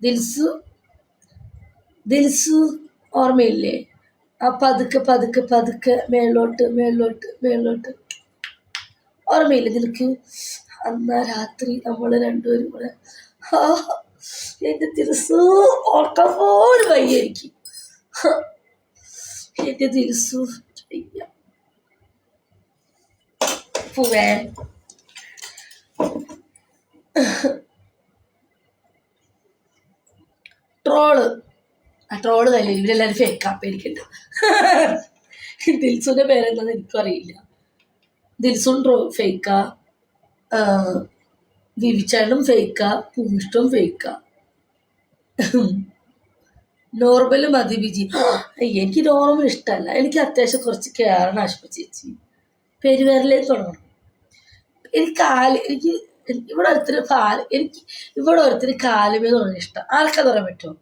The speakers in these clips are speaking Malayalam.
ദിൽസു ദിൽസു ഓർമ്മയില്ലേ? ആ പതുക്കെ പതുക്കെ പതുക്കെ മേളോട്ട് മേളോട്ട് മേളോട്ട് ഓർമ്മയില്ലേ നിനക്ക് അന്ന് രാത്രി നമ്മൾ രണ്ടുപേരും കൂടെ എന്റെ ദിൽസു ഓർക്കാൻ പോലും വയ്യ എനിക്ക് എന്റെ വയ്യ. പോവേ. ട്രോൾ ആ ട്രോൾ തന്നെ ഇവരെല്ലാവരും ഫേക്ക് പേടിക്കണ്ട ദിൽസുവിന്റെ പേരെന്താന്ന് എനിക്കും അറിയില്ല ദിൽസുൻ ട്രോ ഫേക്ക വിവിച്ചാണ്ടും ഫേക്ക പൂഷ്ടും ഫേക്ക നോർമൽ മതി ബിജി. എനിക്ക് നോർമൽ ഇഷ്ടമല്ല എനിക്ക് അത്യാവശ്യം കുറച്ച് കയറണം ആശുപത്രി ചേച്ചി. പെരുവേറിലേക്ക് തുടങ്ങണം. എനിക്ക് എനിക്ക് എനിക്ക് ഇവിടെ ഒരുത്തിന് കാൽ എനിക്ക് ഇവിടെ ഒരുത്തിന് കാലുമേ പറഞ്ഞ ഇഷ്ടം. ആർക്കത് പറയാൻ പറ്റുമോ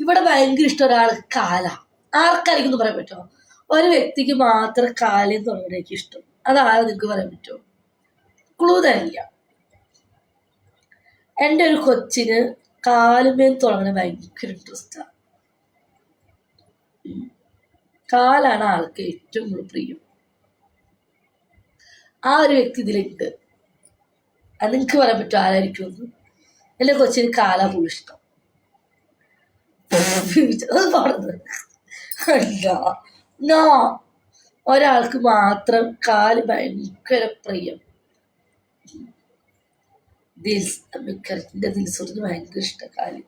ഇവിടെ ഭയങ്കര ഇഷ്ടം ഒരാൾക്ക് കാലാ. ആർക്കായിരിക്കും പറയാൻ പറ്റുമോ ഒരു വ്യക്തിക്ക് മാത്രം കാലെന്ന് പറഞ്ഞാൽ എനിക്ക് ഇഷ്ടം. അതാരും നിങ്ങൾക്ക് പറയാൻ പറ്റുമോ ക്ലൂ തരില്ല. എന്റെ ഒരു കൊച്ചിന് കാലുമേൽ തുടങ്ങണ ഭയങ്കര ഇൻട്രസ്റ്റാണ് കാലാണ് ആൾക്ക് ഏറ്റവും കൂടുതൽ പ്രിയം. ആ ഒരു വ്യക്തി ഇതിലുണ്ട്. അത് നിങ്ങൾക്ക് പറയാൻ പറ്റും ആരായിരിക്കും എന്റെ കൊച്ചിന് കാലാ പുള്ളി ഇഷ്ടം. അത് അല്ല. നോ ഒരാൾക്ക് മാത്രം കാൽ ഭയങ്കര പ്രിയം. ദിൽസ് മിക്കറിന്റെ ദിൽസുറിന് ഭയങ്കര ഇഷ്ടം കാൽ.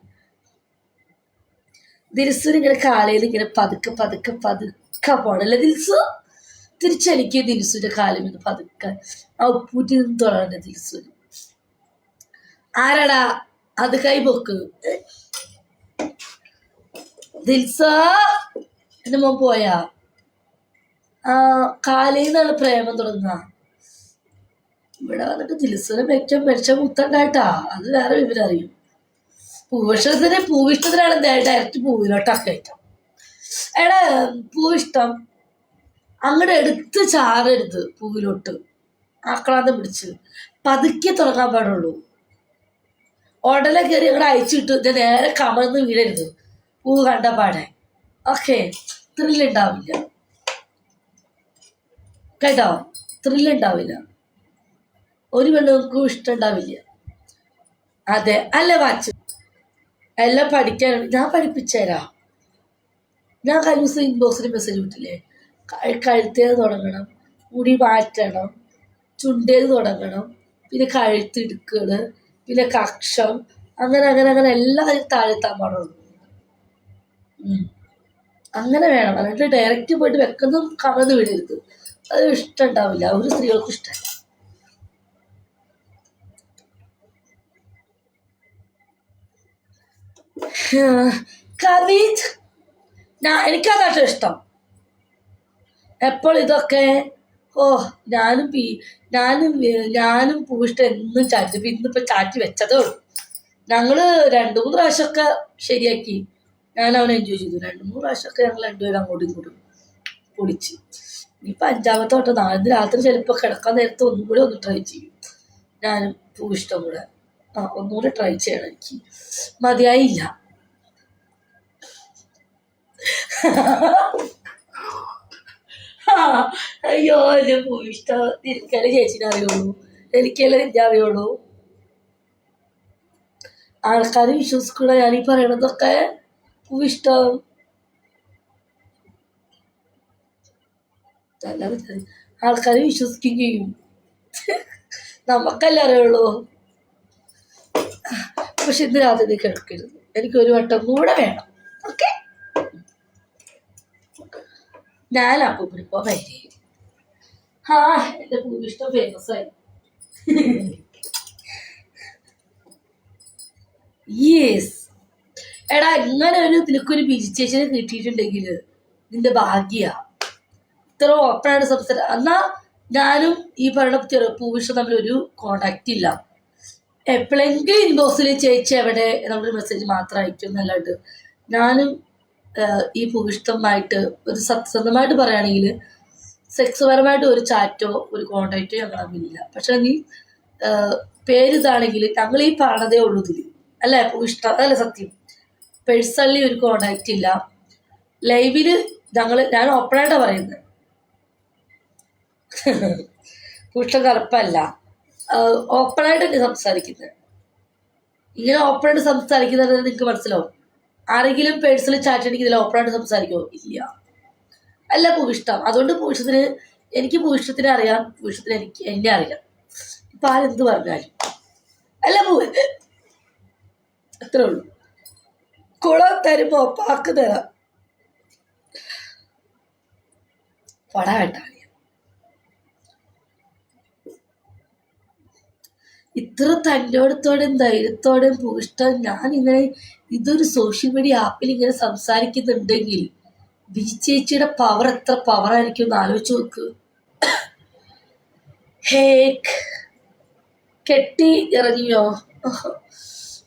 ദിൽസൂർ ഇങ്ങനെ കാലയിൽ ഇങ്ങനെ പതുക്കെ പതുക്കെ പതുക്കെ പോണല്ലേ ദിൽസു? തിരിച്ചെനിക്ക് ദിൽസുന്റെ കാലിൽ നിന്ന് പതുക്കെ. ആ ഉപ്പൂറ്റി നിന്ന് തൊഴാണ്ട് ദിൽസുന്. ആരാടാ? അത് കൈപോക്ക് ദിൽസ? എന്റെ മോൻ പോയാ? ആ കാലിൽ നിന്നാണ് പ്രേമം തുടങ്ങുക. ഇവിടെ വന്നിട്ട് ദിൽസനെ മെച്ചം മെച്ച മുത്തണ്ടായിട്ടാ അത് വേറെ വിവരം അറിയും. പൂവിഷ്ടത്തിന് പൂവിഷ്ടത്തിനാണ് ഡയറക്റ്റ് പൂവിലോട്ടൊക്കെ ഇഷ്ടം എടാ പൂവിഷ്ടം അങ്ങോട്ട് എടുത്ത് ചാറരുത് പൂവിലോട്ട്. ആക്രാന്തം പിടിച്ച്. പതുക്കെ തുടങ്ങാൻ പാടുള്ളൂ. ഉടനെ കയറി അങ്ങോട്ട് അയച്ചിട്ട് ഇത് നേരെ കമർന്ന് വീഴരുത്. പൂ കണ്ട പാടെ. ഓക്കെ. ത്രില്ലുണ്ടാവില്ല. കേട്ടോ? ത്രില്ലുണ്ടാവില്ല. ഒരു പെണ്ണുങ്ങൾക്കും ഇഷ്ടം ഉണ്ടാവില്ല അതെ. അല്ല വാച്ച്. എല്ലാം പഠിക്കാൻ ഞാൻ പഠിപ്പിച്ചുതരാം. ഞാൻ കഴിഞ്ഞ ദിവസം ഇൻബോക്സിൽ മെസ്സേജ് വിട്ടില്ലേ കഴുത്തേത് തുടങ്ങണം. മുടി മാറ്റണം. ചുണ്ടേത് തുടങ്ങണം. പിന്നെ കഴുത്തിടുക്കൾ പിന്നെ കക്ഷം അങ്ങനെ അങ്ങനെ അങ്ങനെ എല്ലാം താഴെത്താൻ പാടുള്ളൂ. അങ്ങനെ വേണം. എന്നിട്ട് ഡയറക്റ്റ് പോയിട്ട് വെക്കുന്നതും കമന്ന് വിടരുത്. അത് ഇഷ്ടം ഉണ്ടാവില്ല ഒരു സ്ത്രീകൾക്കും ഇഷ്ടമല്ല. കവിത്. ഞാൻ എനിക്കതാട്ടോ ഇഷ്ടം. എപ്പോൾ ഇതൊക്കെ ഓ ഞാനും പി ഞാനും ഞാനും പൂഷ്ട എന്നും ചാറ്റി ഇന്നിപ്പോ ചാറ്റി വെച്ചതേ ഉള്ളൂ. ഞങ്ങൾ രണ്ട് മൂന്ന് പ്രാവശ്യമൊക്കെ ശരിയാക്കി. ഞാൻ അവനെ എൻജോയ് ചെയ്തു. രണ്ട് മൂന്ന് പ്രാവശ്യമൊക്കെ ഞങ്ങൾ രണ്ടുപേരും അങ്ങോട്ടും ഇങ്ങോട്ടും പൊടിച്ച് ഇനിയിപ്പോൾ അഞ്ചാമത്തെ വട്ടം നാളെ രാത്രി ചിലപ്പോൾ കിടക്കാൻ നേരത്തെ ഒന്നും കൂടി ഒന്ന് ട്രൈ ചെയ്യും. ഞാനും പൂഷ്ടം കൂടെ. ആ ഒന്നുകൂടെ ട്രൈ ചെയ്യണം എനിക്ക്. മതിയായില്ല. അയ്യോ എന്റെ ഇഷ്ടം എനിക്കല്ലേ ചേച്ചിനെ അറിയുള്ളൂ? എനിക്കല്ലേ നിന്നെ അറിയുള്ളൂ? ആൾക്കാർ വിശ്വസിക്കണ ഞാൻ ഈ പറയണതൊക്കെ പൂവിഷ്ടം ആൾക്കാർ വിശ്വസിക്കുകയും ചെയ്യും. നമുക്കല്ലേ അറിയുള്ളൂ. പക്ഷെ ഇന്ന് രാത്രി കേൾക്കരുത്. കിടക്കരുത് എനിക്ക് ഒരു വട്ടം കൂടെ വേണം. ഓക്കെ? ഞാനാ പൂപ്പിടിപ്പോ വരെ ആ എന്റെ പൂവിഷ്ടം ഫേമസ് ആയി യെസ് എടാ ഇങ്ങനെ ഒരു നിനക്കൊരു വിജിറ്റേഷൻ കിട്ടിയിട്ടുണ്ടെങ്കിൽ നിന്റെ ഭാഗ്യ. ഇത്ര ഓപ്പണായിട്ട് സംസാരം എന്നാ ഞാനും ഈ പറയുന്ന പൂവിഷ്ടം തമ്മിൽ ഒരു കോണ്ടാക്റ്റ് ഇല്ല എപ്പോഴെങ്കിലും ഇൻബോക്സിൽ ചേച്ചി എവിടെ നമ്മൾ മെസ്സേജ് മാത്രം അയക്കും എന്നല്ലാണ്ട്. ഞാനും ഈ പൂവിഷ്ടമായിട്ട് ഒരു സത്യസന്ധമായിട്ട് പറയുകയാണെങ്കിൽ സെക്സ് പരമായിട്ട് ഒരു ചാറ്റോ ഒരു കോണ്ടാക്റ്റോ ഞങ്ങൾ തമ്മിലില്ല. പക്ഷെ നീ ആഹ്, പേര് ഇതാണെങ്കിൽ ഞങ്ങൾ ഈ പറഞ്ഞതേ ഉള്ളൂ ഇതിൽ അല്ലേ? ഇഷ്ടം അതല്ലേ സത്യം? പേഴ്സണലി ഒരു കോണ്ടാക്റ്റ് ഇല്ല. ലൈവിൽ ഞങ്ങൾ ഞാൻ ഓപ്പണായിട്ടാണ് പറയുന്നത്. പുഷ്ട കറുപ്പല്ല. ഓപ്പണായിട്ട് സംസാരിക്കുന്നത്? ഇങ്ങനെ ഓപ്പണായിട്ട് സംസാരിക്കുന്നത് നിങ്ങൾക്ക് മനസ്സിലാവും. ആരെങ്കിലും പേഴ്സണൽ ചാറ്റ് എനിക്ക് ഇതിൽ ഓപ്പണായിട്ട് സംസാരിക്കോ ഇല്ല. അല്ല ഭൂയിഷ്ടം അതുകൊണ്ട് ഭൂയിഷ്ടത്തിന് എനിക്ക് ഭൂയിഷ്ടത്തിനെ അറിയാം. ഭൂയിഷ്ടത്തിന് എനിക്ക് എന്നെ അറിയാം. ഇപ്പം ആരെന്ത് പറഞ്ഞാലും. അല്ല പൂ അത്രേ ഉള്ളൂ കുളം തരുമ്പോ പാക്ക് തരാം. പട വേണ്ട. ഇത്ര തന്റെടുത്തോടെയും ധൈര്യത്തോടെയും പൂഷ്ടം ഞാൻ ഇങ്ങനെ ഇതൊരു സോഷ്യൽ മീഡിയ ആപ്പിൽ ഇങ്ങനെ സംസാരിക്കുന്നുണ്ടെങ്കിൽ ബി ചേച്ചിയുടെ പവർ എത്ര പവറായിരിക്കും എന്ന് ആലോചിച്ച് നോക്ക്. ഹേക്ക്. കെട്ടി ഇറങ്ങിയോ?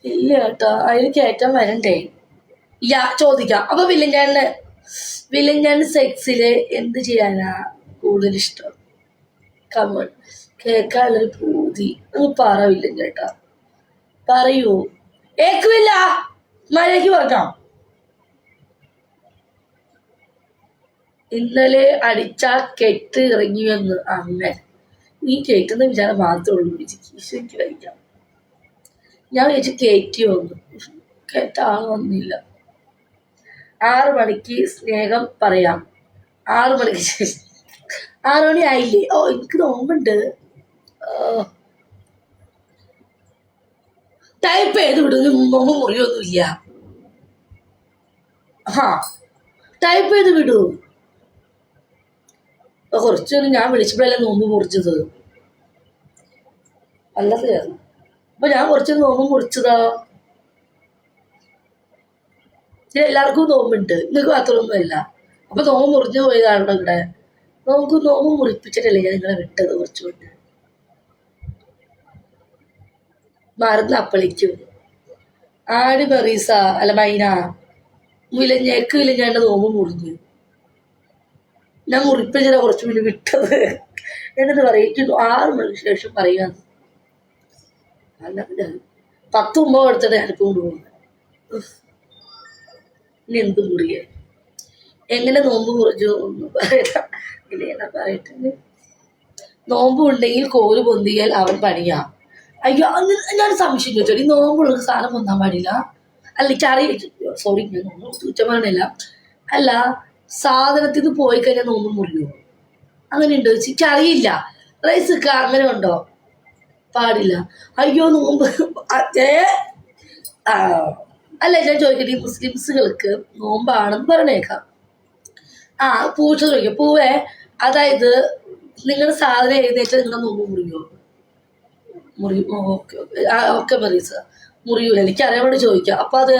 ഇല്ല കേട്ടോ. അതിന് കയറ്റാൻ വരണ്ടേ? യാ ചോദിക്കാം. അപ്പൊ വില്ലഞ്ചാണ്ട് വില്ലഞ്ചാണ്ട് സെക്സിൽ എന്ത് ചെയ്യാനാ കൂടുതൽ ഇഷ്ടം? കമൺ കേൾക്കാനുള്ളൊരു പൂതി അങ്ങ് പറവില്ല ചേട്ടാ പറയൂ. ഏക്കുമില്ല മഴയ്ക്ക് പറഞ്ഞോ. ഇന്നലെ അടിച്ച കെട്ട് ഇറങ്ങി വന്ന് അങ്ങനെ നീ കേൾക്കുന്ന വിചാരം മാത്രമേ ഉള്ളൂ വിജയ്ക്ക് കഴിക്കാം. ഞാൻ വിചാരിച്ചു കയറ്റി വന്നു. കേട്ട ആൾ വന്നില്ല. ആറു മണിക്ക് സ്നേഹം പറയാം. ആറു മണിക്ക് ശേഷം. ആറു മണി ആയില്ലേ ഓ എനിക്ക് നോമ്പുണ്ട് ടൈപ്പ് ചെയ്ത് വിടുന്നു മുമ്പ് മുറിയൊന്നുമില്ല. ആ ടൈപ്പ് ചെയ്ത് വിടൂ. കുറച്ച് നേരം ഞാൻ വിളിച്ചപ്പോഴല്ലേ നോമ്പ് മുറിച്ചത്. അല്ലത് അപ്പൊ ഞാൻ കുറച്ച് നോമ്പ് മുറിച്ചതാ. എല്ലാവർക്കും നോമ്പുണ്ട്. നിങ്ങൾക്ക് മാത്രമൊന്നുമില്ല. അപ്പൊ നോമ്പ് മുറിഞ്ഞു പോയതാണ് ഇവിടെ. നമുക്ക് നോമ്പ് മുറിപ്പിച്ചിട്ടല്ലേ ഞാൻ നിങ്ങളെ വിട്ടത് കുറച്ചുകൊണ്ട്. മറന്ന് അപ്പളിക്കും. ആട് ബറീസ അല്ല മൈന. മുലഞ്ഞേക്ക് വിലഞ്ഞാണ്ട് നോമ്പ് മുറിഞ്ഞു ഞാൻ മുറിപ്പിച്ചിട്ട് കുറച്ച് മുന്നേ വിട്ടത്. എന്നിട്ട് പറയും ആറ് മണിക്ക് ശേഷം പിന്നെ പത്ത് ഒമ്പത് എടുത്തിട്ട് ഞാനിപ്പോൾ കൊണ്ടുപോകുന്നു ഇനി എന്ത് മുറിയ? എങ്ങനെ നോമ്പ് കുറച്ചു ഒന്ന് പറയാം ഇനി എന്നാ പറയട്ടെ. നോമ്പ് ഉണ്ടെങ്കിൽ കോൽ പൊന്തിയാൽ അവൻ പണിയാ. അയ്യോ ഞാൻ സംശയം ചോദിച്ചോ ഈ നോമ്പുള്ള സാധനം കൊന്നാൻ പാടില്ല? അല്ല ചറി സോറി ഞാൻ നോമ്പ് അല്ല സാധനത്തിൽ നിന്ന് പോയി കഴിഞ്ഞാൽ നോമ്പ് മുറിയോ? അങ്ങനെ ഉണ്ടോ ചോദിച്ചു അറിയില്ല റൈസ് അങ്ങനെ ഉണ്ടോ? പാടില്ല. അയ്യോ നോമ്പ് ആ അല്ല ഞാൻ ചോദിക്കട്ടെ ഈ മുസ്ലിംസുകൾക്ക് നോമ്പാണെന്ന് പറഞ്ഞേക്കാം. ആ പൂച്ച ചോദിക്കാം. പൂവേ അതായത് നിങ്ങളുടെ സാധനം എഴുന്നേറ്റ് നിങ്ങളുടെ നോമ്പ് മുറിയോ? മുറിയും ഒക്കെ ഓക്കെ ആ ഓക്കെ മറീസ മുറിയൂല എനിക്ക് അറിയാൻ വേണ്ടി ചോദിക്കാം. അപ്പം അത്